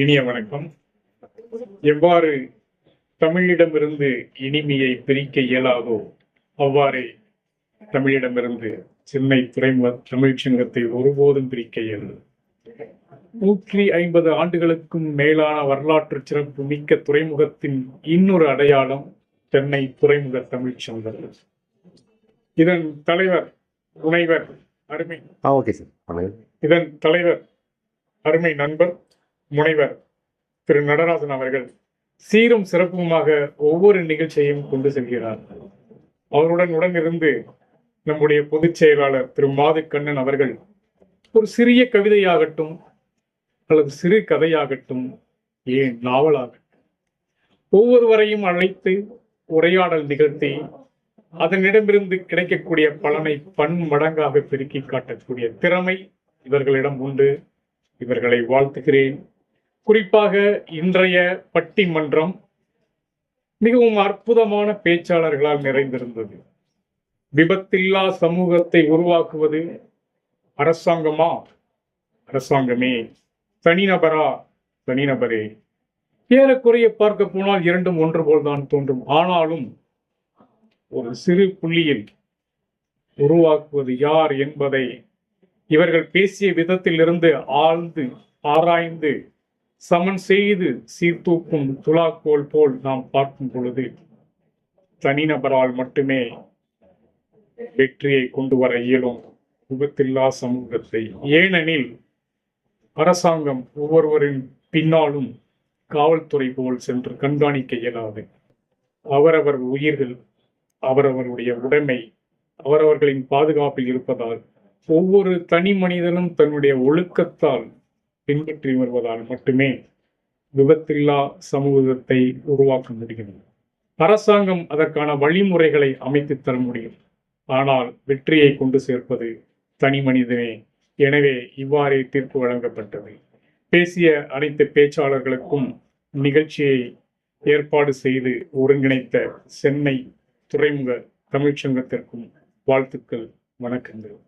இனிய வணக்கம். எவ்வாறு தமிழிடமிருந்து இனிமையை பிரிக்க இயலாதோ அவ்வாறே தமிழிடமிருந்து சென்னை துறைமுக தமிழ்ச் சங்கத்தை ஒருபோதும் பிரிக்க இயலாது. நூற்றி ஐம்பது ஆண்டுகளுக்கும் மேலான வரலாற்று சிறப்பு மிக்க துறைமுகத்தின் இன்னொரு அடையாளம் சென்னை துறைமுக தமிழ்ச் சங்கம். இதன் தலைவர் முனைவர் அருமை. Okay sir. இதன் தலைவர் அருமை நண்பர் முனைவர் திரு நடராஜன் அவர்கள் சீரும் சிறப்புமாக ஒவ்வொரு நிகழ்ச்சியையும் கொண்டு செல்கிறார். அவருடன் உடனிருந்து நம்முடைய பொதுச் செயலாளர் திரு மாதுக்கண்ணன் அவர்கள் ஒரு சிறிய கவிதையாகட்டும் அல்லது சிறு கதையாகட்டும் ஏன் நாவலாகட்டும் ஒவ்வொருவரையும் அழைத்து உரையாடல் நிகழ்த்தி அதனிடமிருந்து கிடைக்கக்கூடிய பலனை பன்மடங்காக பெருக்கி காட்டக்கூடிய திறமை இவர்களிடம் உண்டு. இவர்களை வாழ்த்துகிறேன். குறிப்பாக இன்றைய பட்டிமன்றம் மிகவும் அற்புதமான பேச்சாளர்களால் நிறைந்திருந்தது. விபத்தில்லா சமூகத்தை உருவாக்குவது அரசாங்கமா? அரசாங்கமே. தனிநபரா? தனிநபரே. ஏறக்குறைய பார்க்க போனால் இரண்டும் ஒன்று போல்தான் தோன்றும். ஆனாலும் ஒரு சிறு புள்ளியில் உருவாக்குவது யார் என்பதை இவர்கள் பேசிய விதத்திலிருந்து ஆழ்ந்து ஆராய்ந்து சமன் செய்து சீர்தூக்கும் துலாக்கோல் போல் நாம் பார்க்கும் பொழுது தனிநபரால் மட்டுமே வெற்றியை கொண்டு வர இயலும் விபத்தில்லா சமூகத்தை. ஏனெனில் அரசாங்கம் ஒவ்வொருவரின் பின்னாலும் காவல்துறை போல் சென்று கண்காணிக்க இயலாது. அவரவர் உயிர்கள் அவரவருடைய உடைமை அவரவர்களின் பாதுகாப்பில் இருப்பதால் ஒவ்வொரு தனி மனிதனும் தன்னுடைய ஒழுக்கத்தால் பின்பற்றி வருவதால் மட்டுமே விபத்தில்லா சமூகத்தை உருவாக்க முடியும். அரசாங்கம் அதற்கான வழிமுறைகளை அமைத்து தர முடியும். ஆனால் வெற்றியை கொண்டு சேர்ப்பது தனி மனிதனே. எனவே இவ்வாறே தீர்ப்பு வழங்கப்பட்டது. பேசிய அனைத்து பேச்சாளர்களுக்கும் நிகழ்ச்சியை ஏற்பாடு செய்து ஒருங்கிணைத்த சென்னை துறைமுக தமிழ்ச்சங்கத்திற்கும் வாழ்த்துக்கள் வணக்கங்கள்.